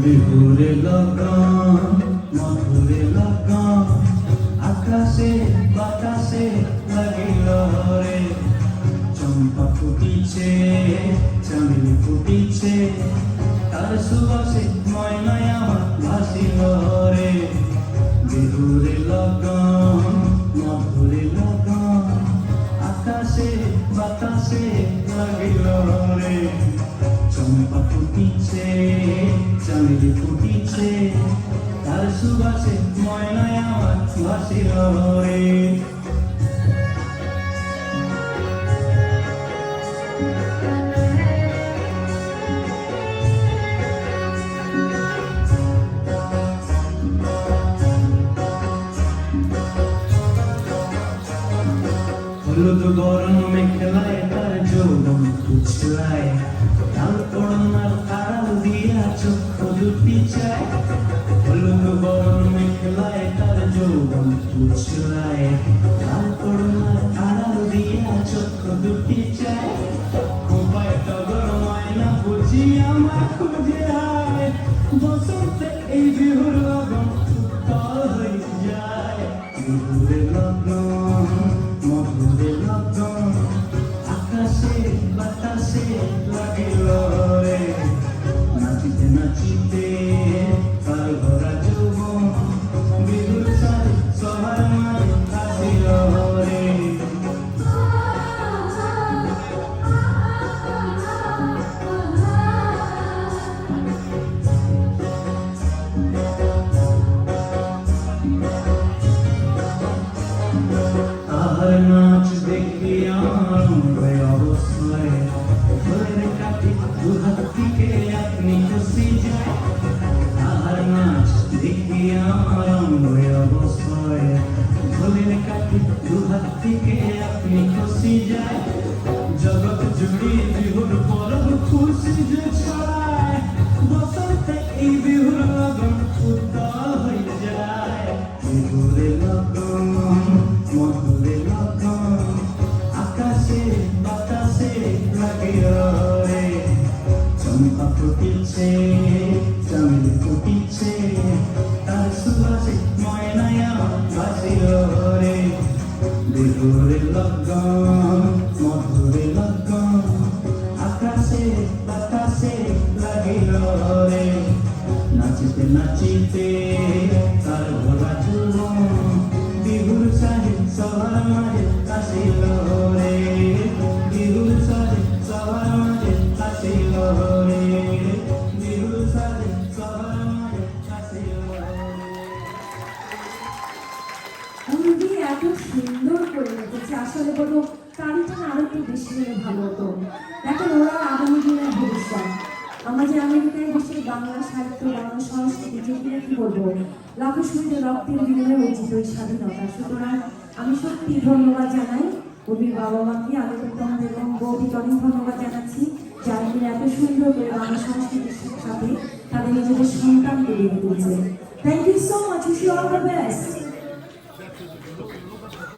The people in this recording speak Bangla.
বিহুরে লগন মধুরে লগন আকাশে বাতাসে লাগিল রে। চম্পা ফুটিছে চামেলি ফুটিছে, তার সুবাসে ময়নায় আমার ভাসিল রে। বিহুরে লগন মধুরে লগন আকাশে বাতাসে লাগিল রে। চম্পা ফুটিছে চামেলি ফুটিছে তার সুবাসে ময়নায় আমার ভাসিল রে হলুদ গরম মেখলায় তার যৌবন কুচলায় লাল পড়নার আড়াল দিয়া চক্ষু দুটি চায়। হলুদ গরম মেখলায় তার যৌবন কুচলায় লাল পড়নার আড়াল দিয়া চক্ষু দুটি চায়। কোপায় টগর ময়না বুঝি আমার খুঁজে আয় বসন্তে নাচিতে তার ভরা যৌবন বিহুর সারি সবার কাটি দুহাত থেকে থেকে আপনি খুশি যায় জগৎ জুড়ে বিহুর পরব খুশি যে ছড়ায় বসন্তে এই বিহুর লগন উত্তাল হয়ে যায় বিহুরে লগন মধুরে লগন আকাশে বাতাসে লাগিল রে চম্পা ফুটিছে চামেলি ফুটিছে বিহুরে লগ্ন, মধুরে লগ্ন। আকাশে, বাতাসে লাগিল রে। নাচিতে নাচিতে তার ভরা যুবন বিহুর সাহে করে রেখেছে। আসলে বলো কারিটা আরও একটু বেশি হলে ভালো হতো। দেখেন ওরা আগামী দিনের ভবিষ্যৎ। আমরা যে আমেরিকায় বসে বাংলা সাহিত্য, বাংলা সংস্কৃতি যেগুলো কি বলব, লাখো শহীদের রক্তের বিনিময়ে অর্জিত এই স্বাধীনতা। সুতরাং আমি সত্যি ধন্যবাদ জানাই কবির বাবা মাকে আমি তোমাদের এবং বৌদিকে অনেক ধন্যবাদ জানাচ্ছি, যারা কিনা এত সুন্দর করে বাংলা সংস্কৃতির সাথে তাদের নিজেদের সন্তানকে বেড়ে তুলছে thank you so much you all the best